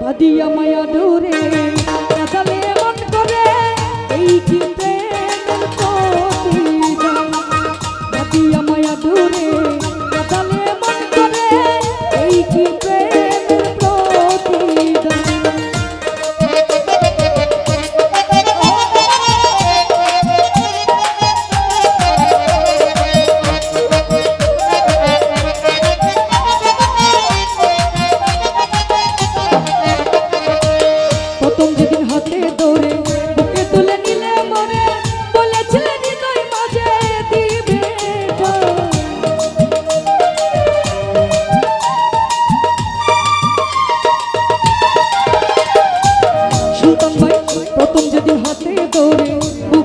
badiyamaya dure kadale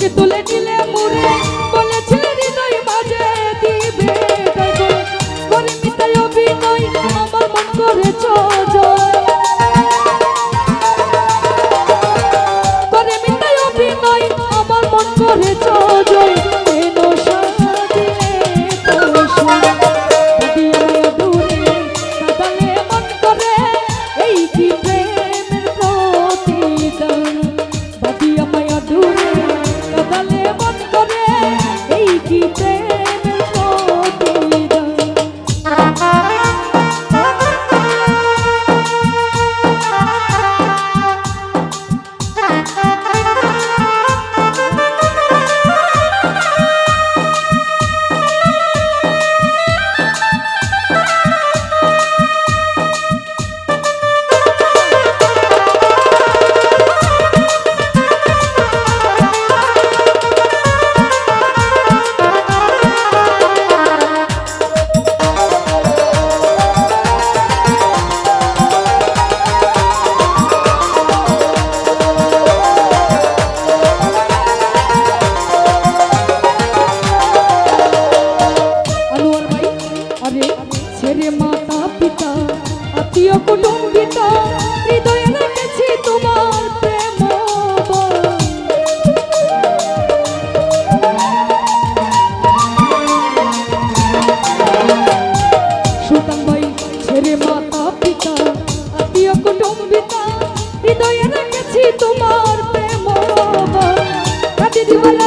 que tú le tienes. আরে ছেড়ে মাতা পিতা, আত্মীয় কুটুম্বিতা, হৃদয়ে রেখেছি তোমার প্রেম সুতান ভাই ছেড়ে মাতা পিতা, আত্মীয় তোমার প্রেম দিদিবেলা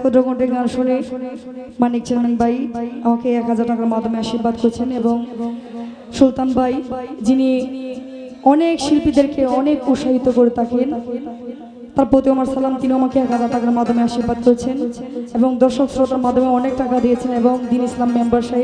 ক্ষুদ্রকণ্ঠে গান শুনে মানিক চেয়ারম্যান ভাই আমাকে এক হাজার টাকার মাধ্যমে আশীর্বাদ করছেন এবং সুলতান ভাই, যিনি অনেক শিল্পীদেরকে অনেক উৎসাহিত করে থাকেন, তার প্রতি আমার সালাম তিনি আমাকে এক হাজার টাকার মাধ্যমে আশীর্বাদ করছেন এবং দর্শক শ্রোতার মাধ্যমে অনেক টাকা দিয়েছেন এবং দিন ইসলাম মেম্বার সাহেব